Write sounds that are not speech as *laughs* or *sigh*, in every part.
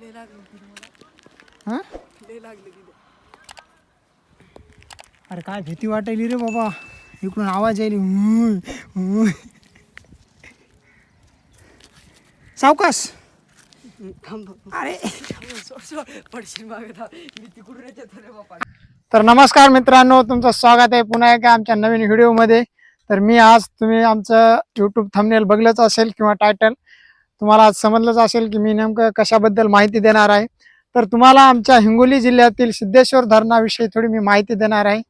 लय लागलं तिथे मला. हां? लय लागलं तिथे. अरे काय भीती वाटायली रे बाबा. इकडून आवाज यायली हुय. सावकाश. थांब. अरे. थांब सोड सोड. पडशील मागे थांब. मी तिकडून येतो रे बापा तर नमस्कार मित्रांनो तुमचं स्वागत आहे पुन्हा एका आमच्या नवीन व्हिडिओमध्ये. तर मी आज तुम्ही आमचं यूट्यूब थंबनेल बघलंच असेल किंवा टायटल तुम्हाला आज समजलंच असेल की मी नेमकं कशाबद्दल माहिती देणार आहे. तर तुम्हाला आमच्या हिंगोली जिल्ह्यातील सिद्धेश्वर धरणाविषयी थोडी मी माहिती देणार आहे.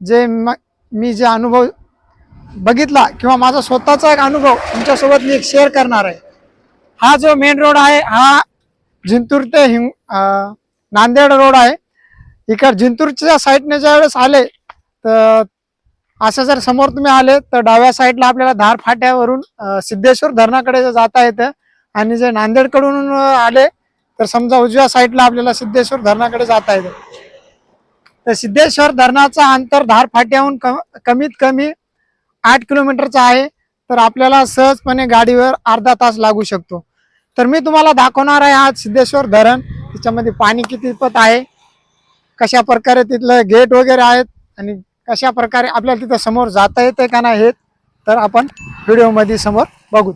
जे म मी जे अनुभव बघितला किंवा माझा स्वतःचा एक अनुभव तुमच्यासोबत मी एक शेअर करणार आहे. हा जो मेन रोड आहे हा जिंतूर ते हिंग नांदेड रोड आहे. इकड जिंतूरच्या साईडने ज्या वेळेस आले तर असं जर समोर तुम्ही आले तर डाव्या साईडला आपल्याला धार फाट्यावरून सिद्धेश्वर धरणाकडे जाता येतं आणि जर नांदेडकडून आले तर समजा उजव्या साईडला आपल्याला सिद्धेश्वर धरणाकडे जाता येतं. तर सिद्धेश्वर धरणाचा अंतर धार फाट्याहून क- कमीत कमी आठ किलोमीटरचा आहे. तर आपल्याला सहजपणे गाडीवर अर्धा तास लागू शकतो. तर मी तुम्हाला दाखवणार आहे आज सिद्धेश्वर धरण. त्याच्यामध्ये पाणी किती पत आहे कशा प्रकारे तिथलं गेट वगैरे आहेत आणि कशा प्रकारे आपल्याला तिथं समोर जाता येते का नाही हे तर आपण व्हिडिओमध्ये समोर बघू.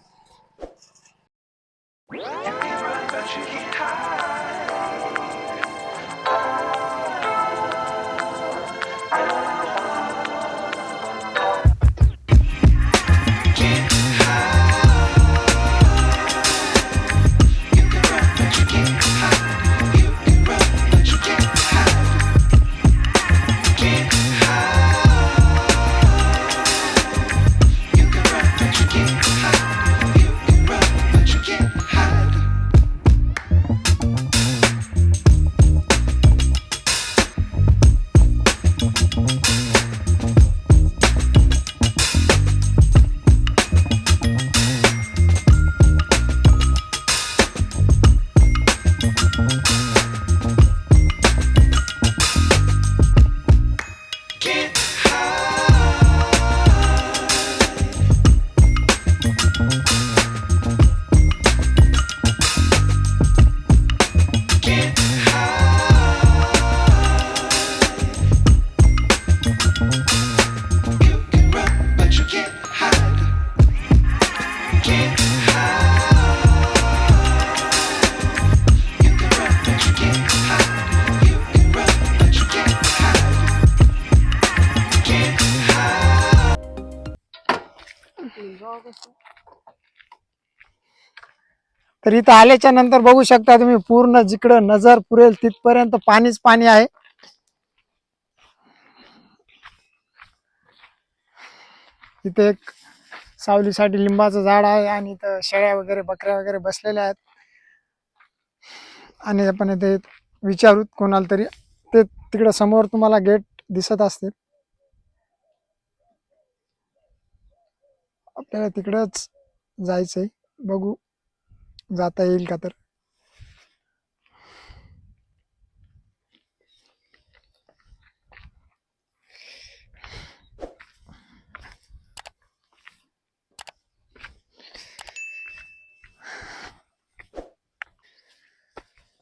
इथं आल्याच्यानंतर बघू शकता तुम्ही पूर्ण जिकडं नजर पुरेल तिथपर्यंत पाणीच पाणी आहे. इथे एक सावलीसाठी लिंबाचं झाड आहे आणि इथं शेळ्या वगैरे बकऱ्या वगैरे बसलेल्या आहेत. आणि आपण इथे विचारूत कोणाला तरी ते तिकडं समोर तुम्हाला गेट दिसत असतील. आपल्याला तिकडंच जायचंय. बघू. जाता येईल का तर?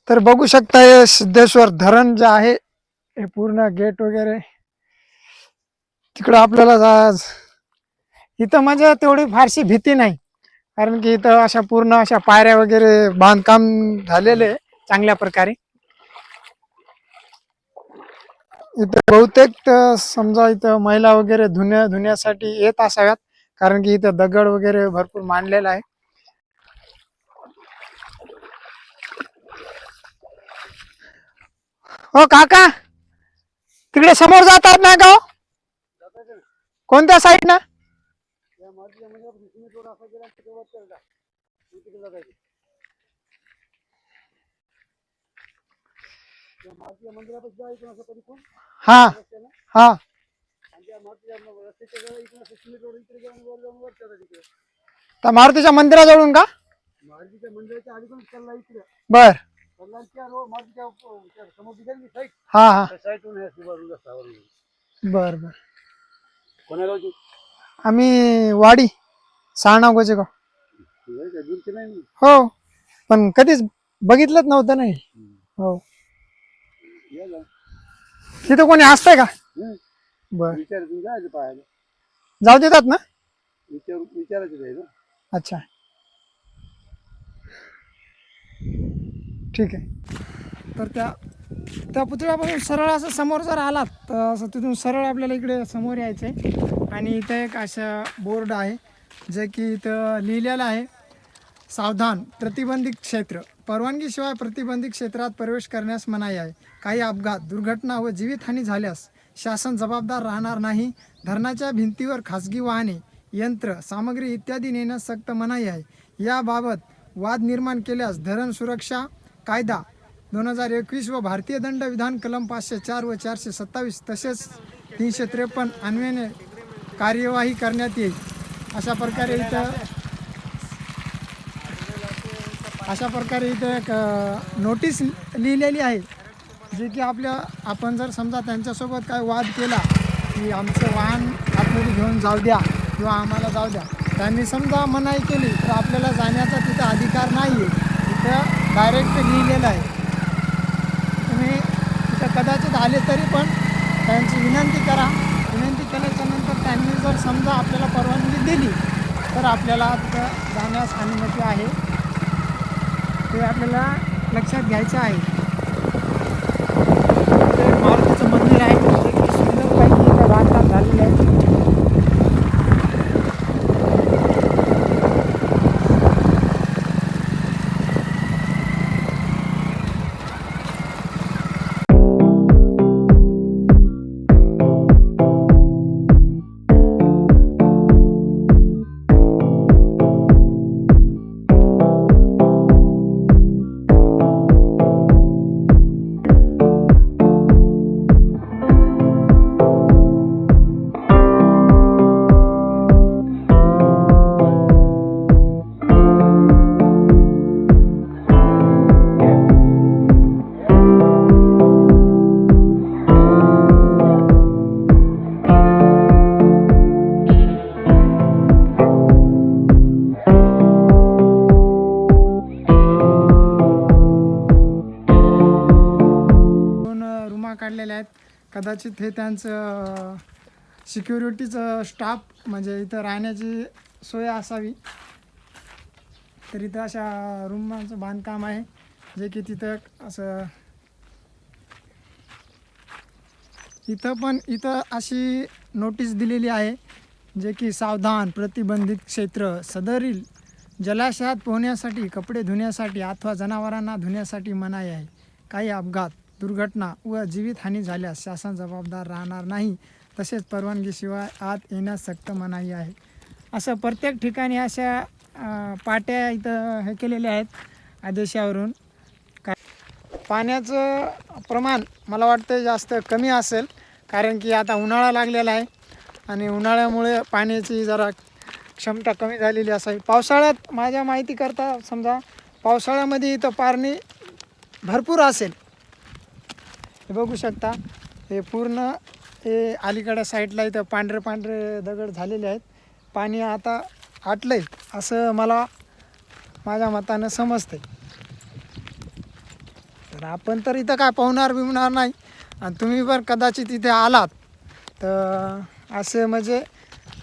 तर बघू शकता हे सिद्धेश्वर धरण जे आहे हे पूर्ण गेट वगैरे तिकडं आपल्याला जा इथं म्हणजे तेवढी फारशी भीती नाही. कारण की इथं अशा पूर्ण अशा पायऱ्या वगैरे बांधकाम झालेले चांगल्या प्रकारे. इथं बहुतेक समजा इथं महिला वगैरे धुण्या धुण्यासाठी येत असाव्यात कारण की इथं दगड वगैरे भरपूर मांडलेला आहे. हो काका! तिकडे समोर जातात ना का हो? कोणत्या साईड ना? हा हा। त्या मारुतीच्या मंदिराजवळून का मारुतीच्या मंदिराच्या अलीकडून चालला इकडे बर। कल्याणच्या रोड मारुतीच्या अं, त्या समोर दिसेल की साईड हा हा। त्या साईडवरून आहे शिवारून रस्त्यावरून बर। बर कोण्या गावची आम्ही वाडी सहा नाव गोचेगाव काय नाही ना. हो पण कधीच बघितलंच नव्हतं नाही हो या जा. तिथं कोणी असतंय का हं. बर विचारायचं जायचं पाहायला जाऊ देतात ना विचार विचारायचं अच्छा ठीक आहे तर त्या त्या पुतळ्यापासून सरळ असं समोर जर आलात तर असं तिथून सरळ आपल्याला इकडे समोर यायचं आहे आणि इथं एक असं बोर्ड आहे जे की इथं लिहिलेलं आहे सावधान प्रतिबंधित क्षेत्र. परवानगीशिवाय प्रतिबंधित क्षेत्रात प्रवेश करण्यास मनाई आहे. काही अपघात दुर्घटना व जीवितहानी झाल्यास शासन जबाबदार राहणार नाही. धरणाच्या भिंतीवर खासगी वाहने यंत्र सामग्री इत्यादी नेण्यास सक्त मनाई आहे. याबाबत वाद निर्माण केल्यास धरण सुरक्षा कायदा दोन हजार एकवीस व भारतीय दंड विधान कलम पाचशे चार व चारशे सत्तावीस तसेच तीनशे त्रेपन्न अन्वयाने कार्यवाही करण्यात येईल. अशा प्रकारे इथं अशा प्रकारे इथं एक नोटीस लिहिलेली आहे जे की आपल्या आपण जर समजा त्यांच्यासोबत काय वाद केला की आमचं वाहन आपल्याला घेऊन जाऊ द्या किंवा आम्हाला जाऊ द्या त्यांनी समजा मनाई केली तर आपल्याला जाण्याचा तिथं अधिकार नाही आहे तिथं डायरेक्ट लिहिलेलं आहे. आले तरी पण त्यांची विनंती करा. विनंती केल्याच्यानंतर त्यांनी जर समजा आपल्याला परवानगी दिली तर आपल्याला तिथं जाण्यास अनुमती आहे. ते आपल्याला लक्षात घ्यायचं आहे. कदाचित हे त्यांचं सिक्युरिटीचं स्टाफ म्हणजे इथं राहण्याची सोय असावी. तर इथं अशा रूमांचं बांधकाम आहे जे की तिथं असं इथं पण इथं अशी नोटीस दिलेली आहे जे की सावधान प्रतिबंधित क्षेत्र सदरील जलाशयात पोहण्यासाठी कपडे धुण्यासाठी अथवा जनावरांना धुण्यासाठी मनाई आहे. काही अपघात दुर्घटना व जीवितहानी झाल्यास शासन जबाबदार राहणार नाही. तसेच परवानगीशिवाय आत येण्यास सक्त मनाई आहे. असं प्रत्येक ठिकाणी अशा पाट्या इथं हे केलेल्या आहेत आदेशावरून. काय पाण्याचं प्रमाण मला वाटतं जास्त कमी असेल कारण की आता उन्हाळा लागलेला आहे आणि उन्हाळ्यामुळे पाण्याची जरा क्षमता कमी झालेली असावी. पावसाळ्यात माझ्या माहितीकरता समजा पावसाळ्यामध्ये इथं पाणी भरपूर असेल हे बघू शकता हे पूर्ण हे अलीकडं साईडला इथं पांढरे पांढरे दगड झालेले आहेत. पाणी आता आटलंय असं मला माझ्या मतानं समजतंय. तर आपण तर इथं काय पाहुणार बिवणार नाही आणि तुम्ही पण कदाचित इथे आलात. तर असे म्हणजे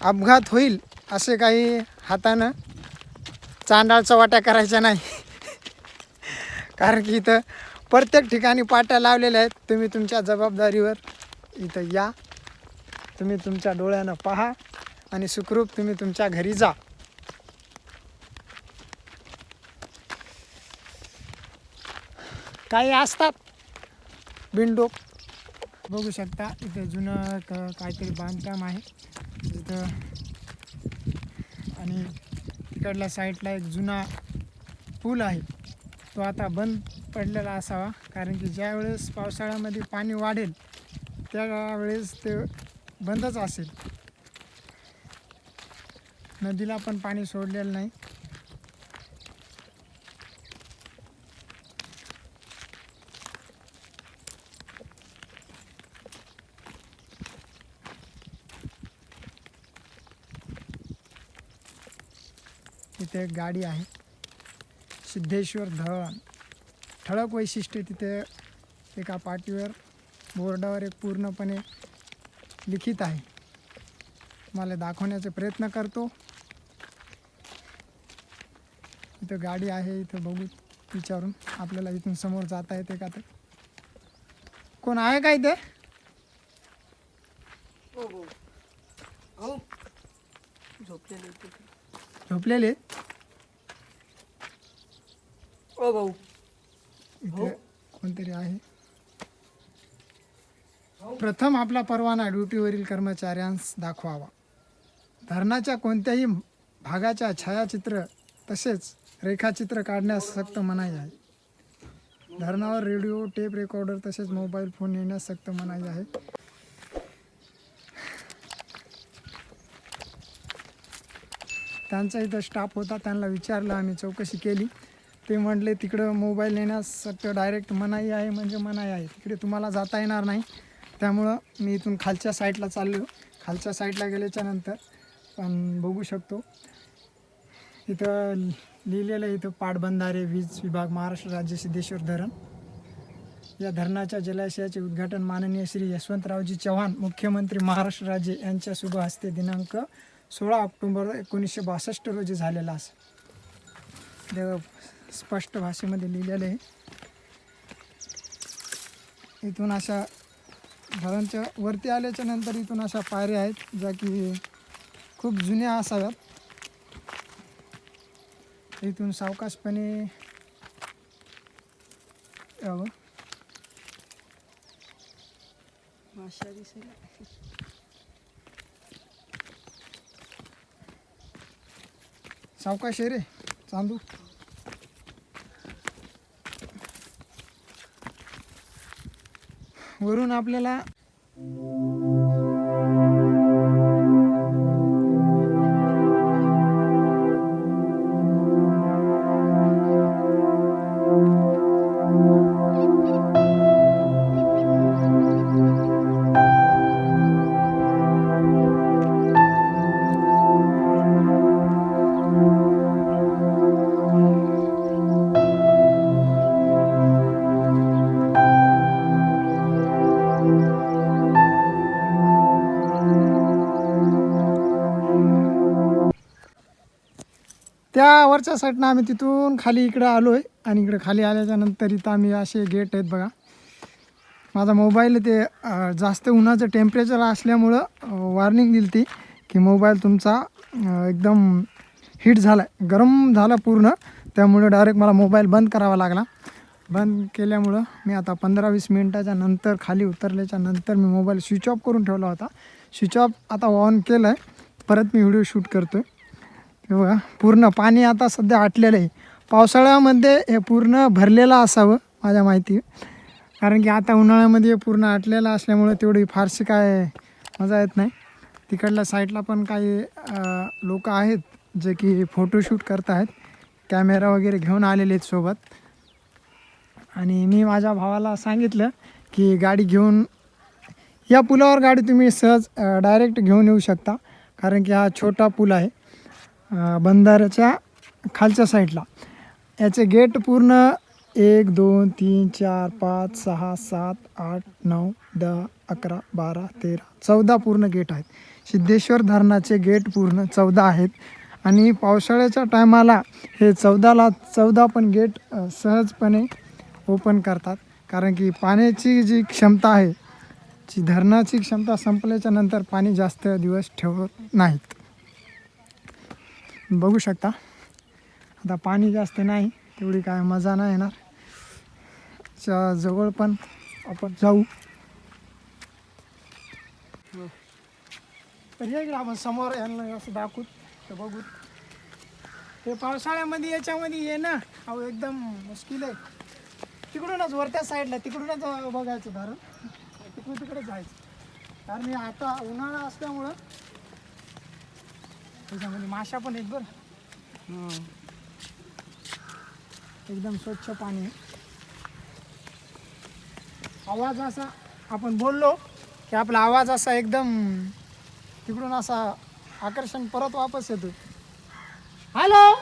अपघात होईल असे काही हातानं चांडाळचा वाट्या करायच्या नाही. *laughs* कारण की इथं प्रत्येक ठिकाणी पाट्या लावलेल्या आहेत. तुम्ही तुमच्या जबाबदारीवर इथं या. तुम्ही तुमच्या डोळ्यानं पहा आणि सुखरूप तुम्ही तुमच्या घरी जा. काही असतात. बिंडोक बघू शकता इथं जुनं काहीतरी बांधकाम आहे. तिथं आणि इकडल्या साईडला एक जुना पूल आहे. तो आता बंद पडलेला असावा. कारण की ज्यावेळेस पावसाळ्यामध्ये पाणी वाढेल त्यावेळेस ते बंदच असेल. नदीला पण पाणी सोडलेलं नाही. इथे एक गाडी आहे. सिद्धेश्वर धवन. ठळक वैशिष्ट्य तिथे एका पाटीवर बोर्डावर एक पूर्णपणे लिखित आहे. मला दाखवण्याचे प्रयत्न करतो. इथं गाडी आहे इथं बघू विचारून आपल्याला इथून समोर जाता येते का तर. कोण आहे का इथे? हो हो. हो. झोपलेले. झोपलेले? ओ भाऊ. इथे कोणतरी आहे. प्रथम आपला परवाना ड्युटीवरील कर्मचाऱ्यांस दाखवावा. धरणाच्या कोणत्याही भागाच्या छायाचित्र तसेच रेखाचित्र काढण्यास सक्त मनाई आहे. धरणावर रेडिओ टेप रेकॉर्डर तसेच मोबाईल फोन नेण्यास सक्त मनाई आहे. त्यांचा इथं स्टाफ होता त्यांना विचारलं आम्ही चौकशी केली. ते म्हटले तिकडं मोबाईल नेण्यास डायरेक्ट मनाई आहे म्हणजे मनाई आहे. तिकडे तुम्हाला जाता येणार नाही. त्यामुळं मी इथून खालच्या साईडला चाललो. खालच्या साईडला गेल्याच्यानंतर पण बघू शकतो. इथं लिहिलेलं आहे इथं पाटबंधारे वीज विभाग महाराष्ट्र राज्य सिद्धेश्वर धरण. या धरणाच्या जलाशयाचे उद्घाटन माननीय श्री यशवंतरावजी चव्हाण मुख्यमंत्री महाराष्ट्र राज्य यांच्या शुभ हस्ते दिनांक सोळा ऑक्टोंबर एकोणीसशे बासष्ट रोजी झालेला असं. स्पष्ट भाषेमध्ये लिहिलेलं आहे. इथून अशा धरणच्या वरती आल्याच्यानंतर इथून अशा पायऱ्या आहेत ज्या की खूप जुन्या असाव्यात. इथून सावकाशपणे यावं. माशा दिसेल सावकाश आहे रे चांदू. वरून आपल्याला त्या वरच्या साईडनं आम्ही तिथून खाली इकडं आलो आहे आणि इकडं खाली आल्याच्यानंतर इथं आम्ही असे गेट आहेत बघा. माझा मोबाईल ते जास्त उन्हाचं टेम्परेचर असल्यामुळं वॉर्निंग दिली ती की मोबाईल तुमचा एकदम हीट झाला आहे गरम झाला पूर्ण. त्यामुळे डायरेक्ट मला मोबाईल बंद करावा लागला. बंद केल्यामुळं मी आता पंधरा वीस मिनटाच्या नंतर खाली उतरल्याच्या नंतर मी मोबाईल स्विच ऑफ करून ठेवला होता. स्विच ऑफ आता ऑन केलं आहे परत मी व्हिडिओ शूट करतो आहे हे बघा पूर्ण पाणी आता सध्या आटलेलं आहे. पावसाळ्यामध्ये हे पूर्ण भरलेलं असावं माझ्या माहिती. कारण की आता उन्हाळ्यामध्ये हे पूर्ण आटलेलं असल्यामुळे तेवढी फारशी काय मजा येत नाही. तिकडल्या साईडला पण काही लोक आहेत जे की फोटोशूट करत आहेत. कॅमेरा वगैरे घेऊन आलेले आहेत सोबत. आणि मी माझ्या भावाला सांगितलं की गाडी घेऊन या पुलावर गाडी तुम्ही सहज डायरेक्ट घेऊन येऊ शकता. कारण की हा छोटा पूल आहे. बंधाऱ्याच्या खालच्या साईडला. याचे गेट पूर्ण एक दोन तीन चार पाच सहा सात आठ नऊ दहा अकरा बारा तेरा चौदा पूर्ण गेट आहेत. सिद्धेश्वर धरणाचे गेट पूर्ण चौदा आहेत. आणि पावसाळ्याच्या टायमाला हे चौदाला चौदा पण गेट सहजपणे ओपन करतात. कारण की पाण्याची जी क्षमता आहे जी धरणाची क्षमता संपल्याच्या नंतर पाणी जास्त दिवस ठेवत नाहीत. बघू शकता. आता पाणी जास्त नाही तेवढी काय मजा नाही येणार. च्या जवळ पण आपण जाऊ. तर हे आपण समोर यांना असं दाखवू तर बघू. हे पावसाळ्यामध्ये याच्यामध्ये ये ना अहो एकदम मुश्किल आहे. तिकडूनच वरत्या साईडला तिकडूनच बघायचं धारण तिकडून तिकडे जायचं. कारण हे आता उन्हाळा असल्यामुळं त्याच्यामध्ये माशा पण आहेत बरं. एकदम स्वच्छ पाणी. आहे. आवाज असा आपण बोललो की आपला आवाज असा एकदम तिकडून असा आकर्षण परत वापस येतो. हॅलो?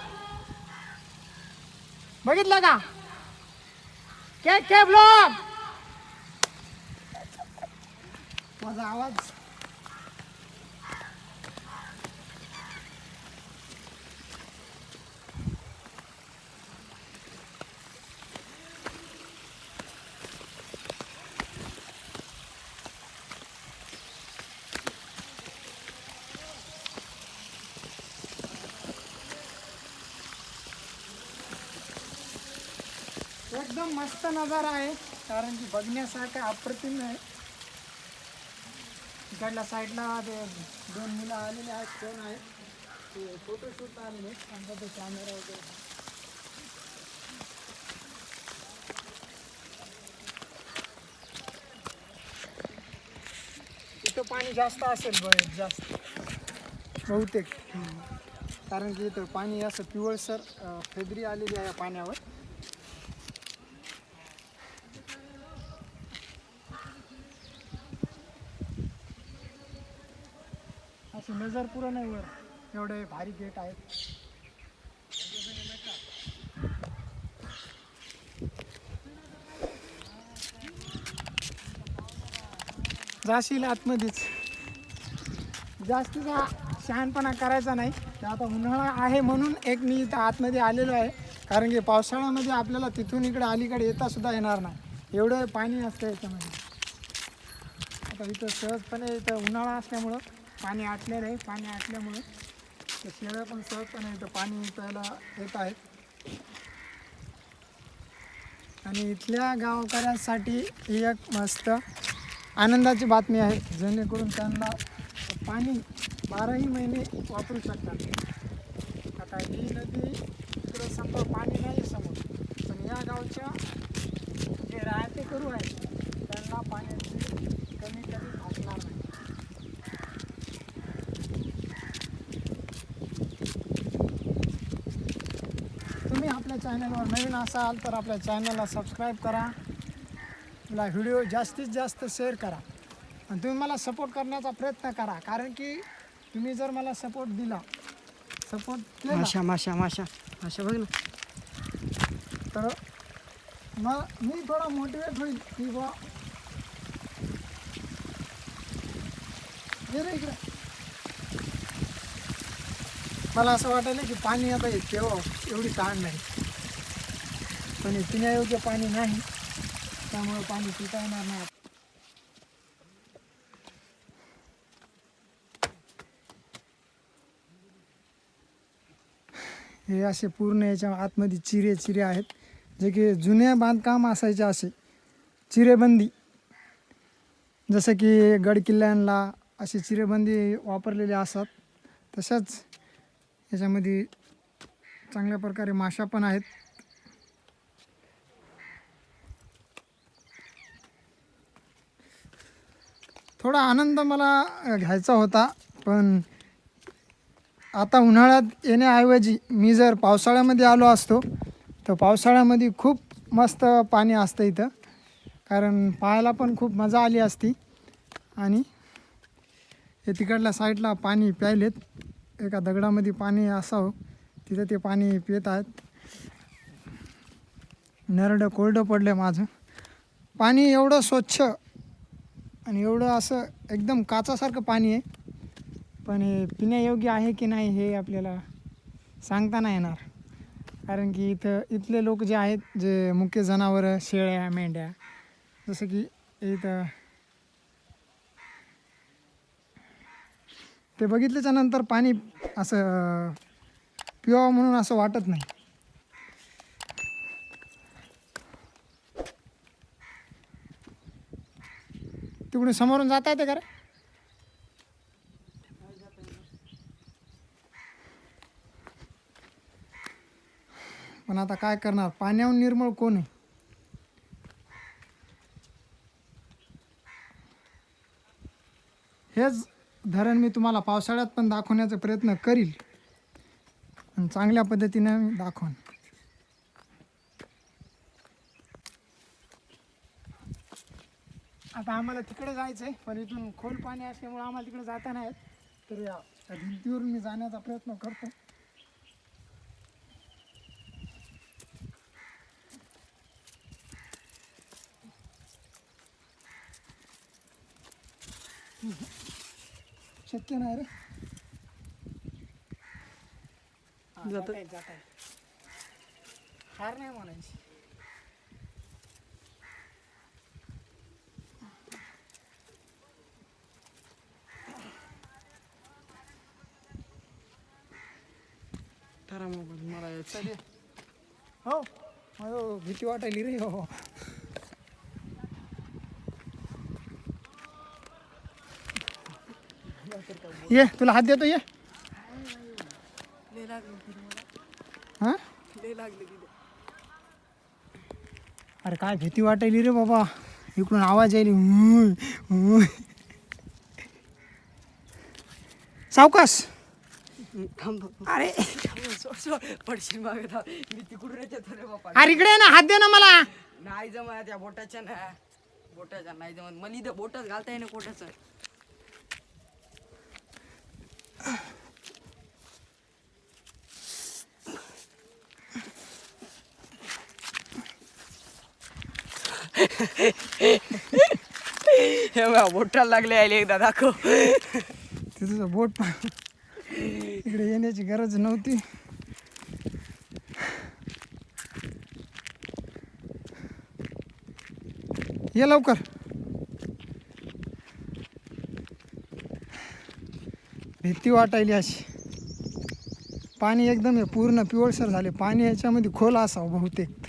बघितलं का? के के ब्लॉग माझा आवाज एकदम मस्त नजारा आहे. कारण की बघण्यासारखं अप्रतिम आहे. इकडल्या साईडला दोन मुलं आलेले आहेत कोण आहेत ते फोटोशूट आलेले आहेत. त्यांचा कॅमेरा वगैरे. इथं पाणी जास्त असेल बरेच जास्त. बहुतेक. कारण की इथं पाणी असं पिवळसर फेदरी आलेली आहे पाण्यावर. अशी नजर नाही वर एवढे भारी गेट आहेत. जाशील आतमध्येच. जास्तीचा शहाणपणा करायचा नाही. तर आता उन्हाळा आहे म्हणून एक मी इथं आतमध्ये आलेलो आहे. कारण की पावसाळ्यामध्ये आपल्याला तिथून इकडे अलीकडे येता सुद्धा येणार नाही. एवढं पाणी असतं याच्यामध्ये. आता इथं सहजपणे इथं उन्हाळा असल्यामुळं पाणी आटलेलं आहे. पाणी आटल्यामुळं तर शेळ्या पण सहजपणे इथं पाणी प्यायला येत आहेत आणि इथल्या गावकऱ्यांसाठी ही एक मस्त आनंदाची बातमी आहे. जेणेकरून त्यांना पाणी बाराही महिने वापरू शकतात. आता ही नदी इकडं समजा पाणी नाही समोर. पण या गावच्या जे राहते करू आहेत त्यांना पाण्याची कमी कमी भासणार नाही. आपल्या चॅनलवर नवीन असाल तर आपल्या चॅनलला सबस्क्राईब करा। आपला व्हिडिओ जास्तीत जास्त शेअर करा। आणि तुम्ही मला सपोर्ट करण्याचा प्रयत्न करा कारण की तुम्ही जर मला सपोर्ट दिला सपोर्ट केला माशा माशा माशा माशा बघ ना. तर मग मी थोडा मोटिवेट होईल की बा इकडे. मला असं की पाणी आता एवढी ताण नाही. पण हे पिण्यायोग्य पाणी नाही. त्यामुळं पाणी पिता येणार नाही हे असे पूर्ण याच्या आतमध्ये चिरे चिरे आहेत. जे की जुन्या बांधकाम असायचे असे. चिरेबंदी. जसं की गड किल्ल्यांना असे चिरेबंदी वापरलेले असतात. तशाच याच्यामध्ये चांगल्या प्रकारे माशा पण आहेत. थोडा आनंद मला घ्यायचा होता पण आता उन्हाळ्यात येण्याऐवजी मी जर पावसाळ्यामध्ये आलो असतो तर पावसाळ्यामध्ये खूप मस्त पाणी असतं इथं. कारण पाहायला पण खूप मजा आली असती. आणि हे तिकडल्या साईडला पाणी प्यायलेत. एका दगडामध्ये पाणी असावं. तिथं ते पाणी पित आहेत. नरडं कोरडं पडलं माझं. पाणी एवढं स्वच्छ आणि एवढं असं एकदम काचासारखं पाणी आहे. पण हे पिण्यायोग्य आहे की नाही हे आपल्याला सांगता नाही येणार. कारण की इथं इथले लोक जे आहेत जे मुख्य जनावरं शेळ्या मेंढ्या जसं की इथं ते बघितल्याच्या नंतर पाणी असं पिवावं म्हणून असं वाटत नाही. तिकडून समोरून जाता येते का रे? पण आता काय करणार? पाण्याहून निर्मळ कोण आहे? हेच धरण मी तुम्हाला पावसाळ्यात पण दाखवण्याचा प्रयत्न करील. आणि चांगल्या पद्धतीने मी दाखवून. आता आम्हाला तिकडे जायचं आहे पण इथून खोल पाणी असल्यामुळे आम्हाला तिकडे जाता नाही तर या भिंतीवरून मी जाण्याचा प्रयत्न करतो. शक्य नाही रे. जात हार नाही म्हणायची. ठरा मोबाईल मला यायचं. हो मला भीती वाटायली रे हो ये तुला हात देतो ये. हा. अरे काय भीती वाटायली रे बाबा इकडून आवाज यायली. सावकाश थांब. अरे. थांब, सोड, सोड. पडशील मागे थांब. मी तिकडून येतो रे बापा अरे इकडे ये ना हात दे ना मला. नाही जमत त्या बोटाच्या ना. बोटाच्या नाही जमत. मला इथं बोटच घालता येईना कोटाचं हे बघ, बोटाला लागले आले एकदा दाखव. ते तुझं बोट पा- इकडे येण्याची गरज नव्हती. ये लवकर. भीती वाटायली अशी. पाणी एकदम हे पूर्ण पिवळसर झाले. पाणी याच्यामध्ये खोल असावं बहुतेक.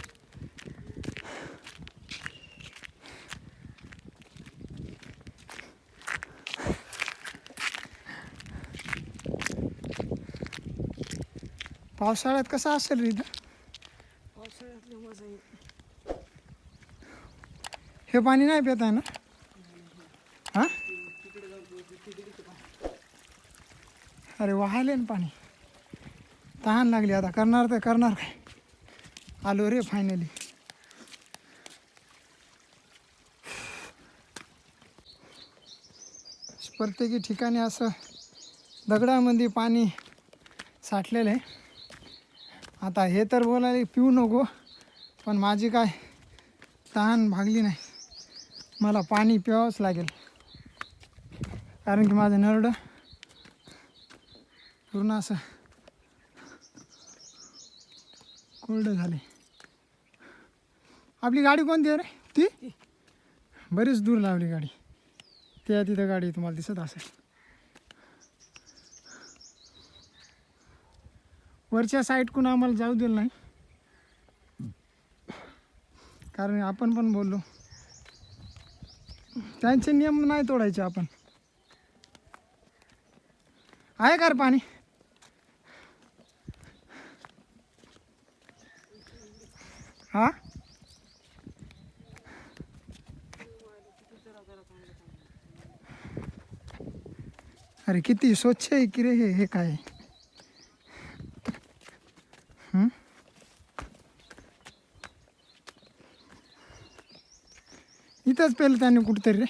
पावसाळ्यात कसं असेल रे मजा येईल. हे पाणी नाही पित आहे ना हा? अरे वाहायले ना पाणी. तहान लागली आता. करणार तर करणार काय? आलो रे फायनली प्रत्येकी ठिकाणी असं दगडामध्ये पाणी साठलेलं आहे. आता हे तर बोलायला पिऊ नको पण माझी काय तहान भागली नाही. मला पाणी प्यावंच लागेल. कारण की माझं नरडं पूर्ण असं कोरड झाले आपली गाडी कोणती आहे रे? ती? बरीच दूर लावली गाडी. त्या तिथं गाडी तुम्हाला दिसत असेल. वरच्या साईडकडून आम्हाला जाऊ दिलं नाही. कारण आपण पण बोललो. त्यांचे नियम नाही तोडायचे आपण. आहे का पाणी? हा? अरे किती स्वच्छ आहे की रे हे? हे काय इथंच पेलं त्याने कुठेतरी रे.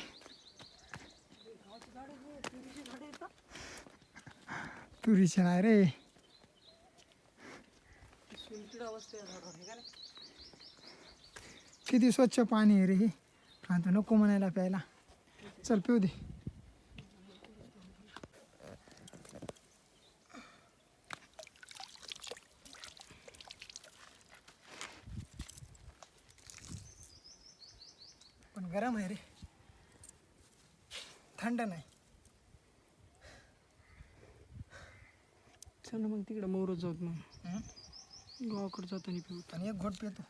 तुरीचे नाही रे. आहे किती स्वच्छ पाणी आहे रे हे. आता नको म्हणायला प्यायला. चल पिऊ दे पण गरम आहे रे थंड नाही चल ना मग तिकडे मोरच जाऊत मग. गावाकडे जाताना पिऊ आणि एक घोट पितो.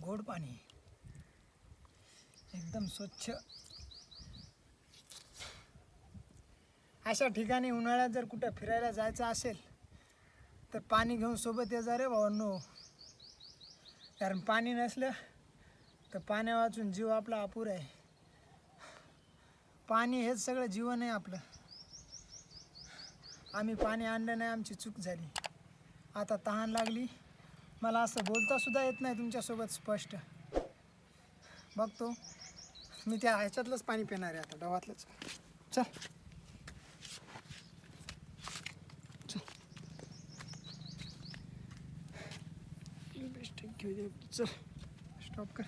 गोड पाणी. एकदम स्वच्छ. अशा ठिकाणी उन्हाळ्यात जर कुठं फिरायला जायचं असेल तर पाणी घेऊन सोबत ये जा रे भावांनो. कारण पाणी नसलं तर पाण्या वाचून जीव आपला अपुर आहे. पाणी हेच सगळं जीवन आहे आपलं. आम्ही पाणी आणलं नाही आमची चूक झाली. आता तहान लागली. मला असं बोलता सुद्धा येत नाही तुमच्यासोबत स्पष्ट. बघतो. मी त्या ह्याच्यातलंच पाणी पिणार आहे आता डवातलंच. चल. चल. स्टॉप कर.